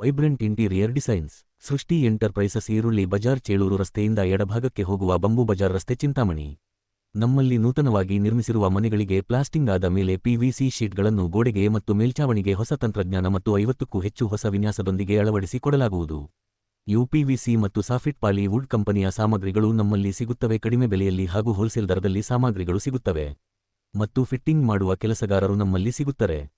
Vibrant interior designs. Srushti enterprises ಈರುಳ್ಳಿ ಬಜಾರ್ ಚೇಳೂರು ರಸ್ತೆಯಿಂದ ಎಡಭಾಗಕ್ಕೆ ಹೋಗುವ ಬಂಬು ಬಜಾರ್ ರಸ್ತೆ ಚಿಂತಾಮಣಿ. ನಮ್ಮಲ್ಲಿ ನೂತನವಾಗಿ ನಿರ್ಮಿಸಿರುವ ಮನೆಗಳಿಗೆ ಪ್ಲಾಸ್ಟಿಂಗ್ ಆದ ಮೇಲೆ ಪಿವಿಸಿ ಶೀಟ್ಗಳನ್ನು ಗೋಡೆಗೆ ಮತ್ತು ಮೇಲ್ಛಾವಣಿಗೆ ಹೊಸ ತಂತ್ರಜ್ಞಾನ ಮತ್ತು ಐವತ್ತಕ್ಕೂ ಹೆಚ್ಚು ಹೊಸ ವಿನ್ಯಾಸದೊಂದಿಗೆ ಅಳವಡಿಸಿ ಕೊಡಲಾಗುವುದು. ಯುಪಿವಿಸಿ ಮತ್ತು ಸಾಫಿಟ್ ಪಾಲಿ ವುಡ್ ಕಂಪನಿಯ ಸಾಮಗ್ರಿಗಳು ನಮ್ಮಲ್ಲಿ ಸಿಗುತ್ತವೆ. ಕಡಿಮೆ ಬೆಲೆಯಲ್ಲಿ ಹಾಗೂ ಹೋಲ್ಸೇಲ್ ದರದಲ್ಲಿ ಸಾಮಗ್ರಿಗಳು ಸಿಗುತ್ತವೆ. ಮತ್ತು ಫಿಟ್ಟಿಂಗ್ ಮಾಡುವ ಕೆಲಸಗಾರರು ನಮ್ಮಲ್ಲಿ ಸಿಗುತ್ತಾರೆ.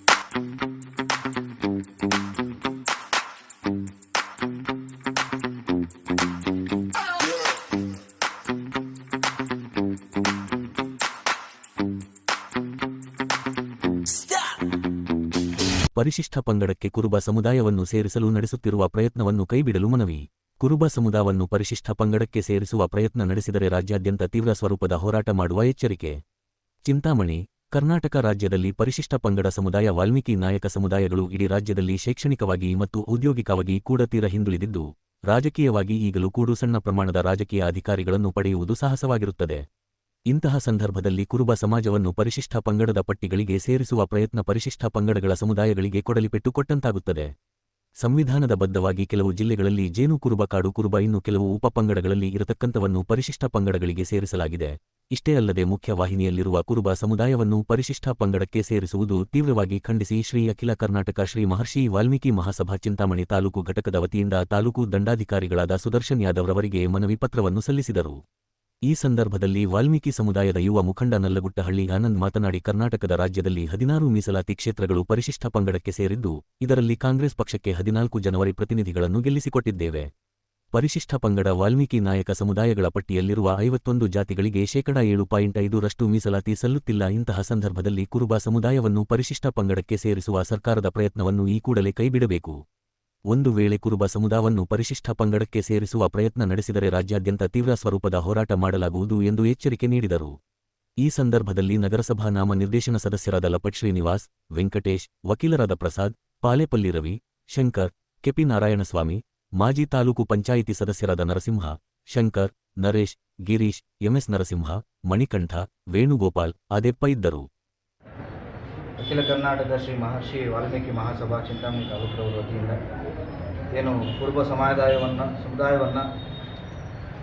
ಪರಿಶಿಷ್ಟ ಪಂಗಡಕ್ಕೆ ಕುರುಬ ಸಮುದಾಯವನ್ನು ಸೇರಿಸಲು ನಡೆಸುತ್ತಿರುವ ಪ್ರಯತ್ನವನ್ನು ಕೈಬಿಡಲು ಮನವಿ. ಕುರುಬ ಸಮುದಾಯವನ್ನು ಪರಿಶಿಷ್ಟ ಪಂಗಡಕ್ಕೆ ಸೇರಿಸುವ ಪ್ರಯತ್ನ ನಡೆಸಿದರೆ ರಾಜ್ಯಾದ್ಯಂತ ತೀವ್ರ ಸ್ವರೂಪದ ಹೋರಾಟ ಮಾಡುವ ಎಚ್ಚರಿಕೆ. ಚಿಂತಾಮಣಿ, ಕರ್ನಾಟಕ ರಾಜ್ಯದಲ್ಲಿ ಪರಿಶಿಷ್ಟ ಪಂಗಡ ಸಮುದಾಯ ವಾಲ್ಮೀಕಿ ನಾಯಕ ಸಮುದಾಯಗಳು ಇಡೀ ರಾಜ್ಯದಲ್ಲಿ ಶೈಕ್ಷಣಿಕವಾಗಿ ಮತ್ತು ಔದ್ಯೋಗಿಕವಾಗಿ ಕೂಡ ತೀರ ಹಿಂದುಳಿದಿದ್ದು, ರಾಜಕೀಯವಾಗಿ ಈಗಲೂ ಕೂಡು ಸಣ್ಣ ಪ್ರಮಾಣದ ರಾಜಕೀಯ ಅಧಿಕಾರಿಗಳನ್ನು ಪಡೆಯುವುದು ಸಾಹಸವಾಗಿರುತ್ತದೆ. ಇಂತಹ ಸಂದರ್ಭದಲ್ಲಿ ಕುರುಬ ಸಮಾಜವನ್ನು ಪರಿಶಿಷ್ಟ ಪಂಗಡದ ಪಟ್ಟಿಗಳಿಗೆ ಸೇರಿಸುವ ಪ್ರಯತ್ನ ಪರಿಶಿಷ್ಟ ಪಂಗಡಗಳ ಸಮುದಾಯಗಳಿಗೆ ಕೊಡಲಿಪೆಟ್ಟು ಕೊಟ್ಟಂತಾಗುತ್ತದೆ ಸಂವಿಧಾನದ ಬದ್ಧವಾಗಿ ಕೆಲವು ಜಿಲ್ಲೆಗಳಲ್ಲಿ ಜೇನು ಕುರುಬ ಕಾಡು ಕುರುಬ ಇನ್ನು ಕೆಲವು ಉಪಪಂಗಡಗಳಲ್ಲಿ ಇರತಕ್ಕಂಥವನ್ನು ಪರಿಶಿಷ್ಟ ಪಂಗಡಗಳಿಗೆ ಸೇರಿಸಲಾಗಿದೆ. ಇಷ್ಟೇ ಅಲ್ಲದೆ ಮುಖ್ಯ ವಾಹಿನಿಯಲ್ಲಿರುವ ಕುರುಬ ಸಮುದಾಯವನ್ನು ಪರಿಶಿಷ್ಟ ಪಂಗಡಕ್ಕೆ ಸೇರಿಸುವುದು ತೀವ್ರವಾಗಿ ಖಂಡಿಸಿ ಶ್ರೀ ಅಖಿಲ ಕರ್ನಾಟಕ ಶ್ರೀ ಮಹರ್ಷಿ ವಾಲ್ಮೀಕಿ ಮಹಾಸಭಾ ಚಿಂತಾಮಣಿ ತಾಲೂಕು ಘಟಕದ ವತಿಯಿಂದ ತಾಲೂಕು ದಂಡಾಧಿಕಾರಿಗಳಾದ ಸುದರ್ಶನ್ ಯಾದವ್ ರವರಿಗೆ ಮನವಿ ಪತ್ರವನ್ನು ಸಲ್ಲಿಸಿದರು. ಈ ಸಂದರ್ಭದಲ್ಲಿ ವಾಲ್ಮೀಕಿ ಸಮುದಾಯದ ಯುವ ಮುಖಂಡ ನಲ್ಲಗುಟ್ಟಹಳ್ಳಿ ಆನಂದ್ ಮಾತನಾಡಿ, ಕರ್ನಾಟಕದ ರಾಜ್ಯದಲ್ಲಿ ಹದಿನಾರು ಮೀಸಲಾತಿ ಕ್ಷೇತ್ರಗಳು ಪರಿಶಿಷ್ಟ ಪಂಗಡಕ್ಕೆ ಸೇರಿದ್ದು, ಇದರಲ್ಲಿ ಕಾಂಗ್ರೆಸ್ ಪಕ್ಷಕ್ಕೆ ಹದಿನಾಲ್ಕು ಜನವರಿ ಪ್ರತಿನಿಧಿಗಳನ್ನು ಗೆಲ್ಲಿಸಿಕೊಟ್ಟಿದ್ದೇವೆ. ಪರಿಶಿಷ್ಟ ಪಂಗಡ ವಾಲ್ಮೀಕಿ ನಾಯಕ ಸಮುದಾಯಗಳ ಪಟ್ಟಿಯಲ್ಲಿರುವ ಐವತ್ತೊಂದು ಜಾತಿಗಳಿಗೆ ಶೇಕಡಾ ಏಳು ಪಾಯಿಂಟ್ ಐದರಷ್ಟು ಮೀಸಲಾತಿ ಸಲ್ಲುತ್ತಿಲ್ಲ. ಇಂತಹ ಸಂದರ್ಭದಲ್ಲಿ ಕುರುಬ ಸಮುದಾಯವನ್ನು ಪರಿಶಿಷ್ಟ ಪಂಗಡಕ್ಕೆ ಸೇರಿಸುವ ಸರ್ಕಾರದ ಪ್ರಯತ್ನವನ್ನು ಈ ಕೂಡಲೇ ಕೈಬಿಡಬೇಕು. ಒಂದು ವೇಳೆ ಕುರುಬ ಸಮುದಾಯವನ್ನು ಪರಿಶಿಷ್ಟ ಪಂಗಡಕ್ಕೆ ಸೇರಿಸುವ ಪ್ರಯತ್ನ ನಡೆಸಿದರೆ ರಾಜ್ಯಾದ್ಯಂತ ತೀವ್ರ ಸ್ವರೂಪದ ಹೋರಾಟ ಮಾಡಲಾಗುವುದು ಎಂದು ಎಚ್ಚರಿಕೆ ನೀಡಿದರು. ಈ ಸಂದರ್ಭದಲ್ಲಿ ನಗರಸಭಾ ನಾಮ ನಿರ್ದೇಶನ ಸದಸ್ಯರಾದ ಲಪಟ್ ಶ್ರೀನಿವಾಸ್, ವೆಂಕಟೇಶ್, ವಕೀಲರಾದ ಪ್ರಸಾದ್, ಪಾಲೆಪಲ್ಲಿ ರವಿ, ಶಂಕರ್, ಕೆಪಿ ನಾರಾಯಣಸ್ವಾಮಿ, ಮಾಜಿ ತಾಲೂಕು ಪಂಚಾಯಿತಿ ಸದಸ್ಯರಾದ ನರಸಿಂಹ, ಶಂಕರ್, ನರೇಶ್, ಗಿರೀಶ್, ಎಂಎಸ್ ನರಸಿಂಹ, ಮಣಿಕಂಠ, ವೇಣುಗೋಪಾಲ್, ಆದೆಪ್ಪ ಇದ್ದರು. ಅಖಿಲ ಕರ್ನಾಟಕ ಶ್ರೀ ಮಹರ್ಷಿ ವಾಲ್ಮೀಕಿ ಮಹಾಸಭಾ ಚಿಂತಾಮಣಿ ತಾಲೂಕರವರ ವತಿಯಿಂದ ಏನು ಕುರುಬ ಸಮುದಾಯವನ್ನು ಸಮುದಾಯವನ್ನು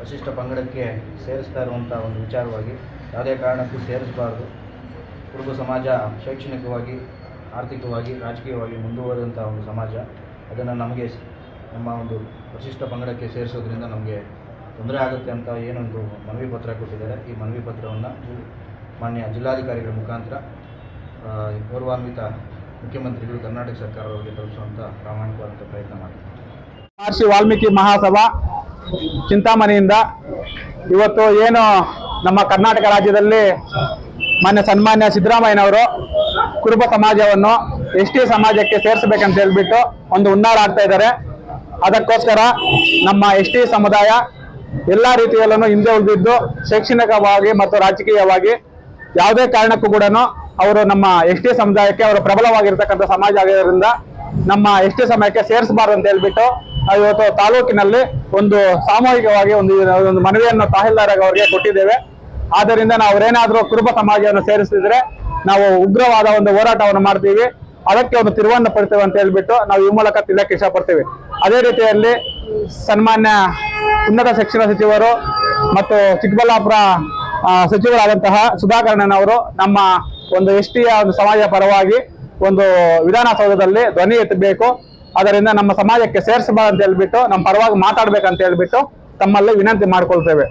ವಶಿಷ್ಠ ಪಂಗಡಕ್ಕೆ ಸೇರಿಸ್ತಾ ಇರುವಂಥ ಒಂದು ವಿಚಾರವಾಗಿ ಯಾವುದೇ ಕಾರಣಕ್ಕೂ ಸೇರಿಸಬಾರ್ದು. ಕುರುಬ ಸಮಾಜ ಶೈಕ್ಷಣಿಕವಾಗಿ, ಆರ್ಥಿಕವಾಗಿ, ರಾಜಕೀಯವಾಗಿ ಮುಂದುವರೆದಂಥ ಒಂದು ಸಮಾಜ. ಅದನ್ನು ನಮಗೆ ನಮ್ಮ ಒಂದು ವಶಿಷ್ಟ ಪಂಗಡಕ್ಕೆ ಸೇರಿಸೋದ್ರಿಂದ ನಮಗೆ ತೊಂದರೆ ಆಗುತ್ತೆ ಅಂತ ಏನೊಂದು ಮನವಿ ಪತ್ರ ಕೊಟ್ಟಿದ್ದಾರೆ. ಈ ಮನವಿ ಪತ್ರವನ್ನು ಮಾನ್ಯ ಜಿಲ್ಲಾಧಿಕಾರಿಗಳ ಮುಖಾಂತರ ಗೌರವಾನ್ವಿತ ಮುಖ್ಯಮಂತ್ರಿಗಳು ಕರ್ನಾಟಕ ಸರ್ಕಾರದವರಿಗೆ ತಲುಪಿಸುವಂಥ ಪ್ರಾಮಾಣಿಕವಾದಂಥ ಪ್ರಯತ್ನ ಮಾಡ್ತಾರೆ ಮಹರ್ಷಿ ವಾಲ್ಮೀಕಿ ಮಹಾಸಭಾ ಚಿಂತಾಮಣಿಯಿಂದ ಇವತ್ತು ಏನು ನಮ್ಮ ಕರ್ನಾಟಕ ರಾಜ್ಯದಲ್ಲಿ ಮಾನ್ಯ ಸನ್ಮಾನ್ಯ ಸಿದ್ದರಾಮಯ್ಯನವರು ಕುರುಬ ಸಮಾಜವನ್ನು ಎಸ್ ಟಿ ಸಮಾಜಕ್ಕೆ ಸೇರಿಸಬೇಕಂತ ಹೇಳ್ಬಿಟ್ಟು ಒಂದು ಹುನ್ನಾರ ಆಗ್ತಾ ಇದ್ದಾರೆ. ಅದಕ್ಕೋಸ್ಕರ ನಮ್ಮ ಎಸ್ ಟಿ ಸಮುದಾಯ ಎಲ್ಲ ರೀತಿಯಲ್ಲೂ ಹಿಂದೆ ಉಳಿದಿದ್ದು ಶೈಕ್ಷಣಿಕವಾಗಿ ಮತ್ತು ರಾಜಕೀಯವಾಗಿ ಯಾವುದೇ ಕಾರಣಕ್ಕೂ ಕೂಡ ಅವರು ನಮ್ಮ ಎಸ್ ಸಮುದಾಯಕ್ಕೆ ಅವರು ಪ್ರಬಲವಾಗಿರ್ತಕ್ಕಂಥ ಸಮಾಜ ಆಗಿರೋದ್ರಿಂದ ನಮ್ಮ ಎಸ್ ಟಿ ಸಮಯಕ್ಕೆ ಸೇರಿಸಬಾರ್ದು ಅಂತ ಹೇಳ್ಬಿಟ್ಟು ಇವತ್ತು ತಾಲೂಕಿನಲ್ಲಿ ಒಂದು ಸಾಮೂಹಿಕವಾಗಿ ಒಂದು ಒಂದು ಮನವಿಯನ್ನು ತಹಸೀಲ್ದಾರ್ ಅವರಿಗೆ ಕೊಟ್ಟಿದ್ದೇವೆ. ಆದ್ದರಿಂದ ನಾವು ಏನಾದರೂ ಕುರುಬ ಸಮಾಜವನ್ನು ಸೇರಿಸಿದ್ರೆ ನಾವು ಉಗ್ರವಾದ ಒಂದು ಹೋರಾಟವನ್ನು ಮಾಡ್ತೀವಿ. ಅದಕ್ಕೆ ಒಂದು ತಿರುವನ್ನು ಪಡ್ತೇವೆ ಅಂತ ಹೇಳ್ಬಿಟ್ಟು ನಾವು ಈ ಮೂಲಕ ತಿಳಿಯಕ್ಕೆ ಇಷ್ಟಪಡ್ತೇವೆ ಅದೇ ರೀತಿಯಲ್ಲಿ ಸನ್ಮಾನ್ಯ ಉನ್ನತ ಶಿಕ್ಷಣ ಸಚಿವರು ಮತ್ತು ಚಿಕ್ಕಬಳ್ಳಾಪುರ ಸಚಿವರಾದಂತಹ ಸಚಿವರಾದಂತಹ ಅವರು ನಮ್ಮ ಒಂದು ಎಸ್ ಟಿಯ ಒಂದು ಸಮಾಜ ಪರವಾಗಿ ಒಂದು ವಿಧಾನಸೌಧದಲ್ಲಿ ಧ್ವನಿ ಎತ್ತಬೇಕು. ಅದರಿಂದ ನಮ್ಮ ಸಮಾಜಕ್ಕೆ ಸೇರಿಸಬಾರ್ದು ಅಂತ ಹೇಳ್ಬಿಟ್ಟು, ನಮ್ಮ ಪರವಾಗಿ ಮಾತಾಡ್ಬೇಕಂತ ಹೇಳ್ಬಿಟ್ಟು ತಮ್ಮಲ್ಲಿ ವಿನಂತಿ ಮಾಡ್ಕೊಳ್ತೇವೆ.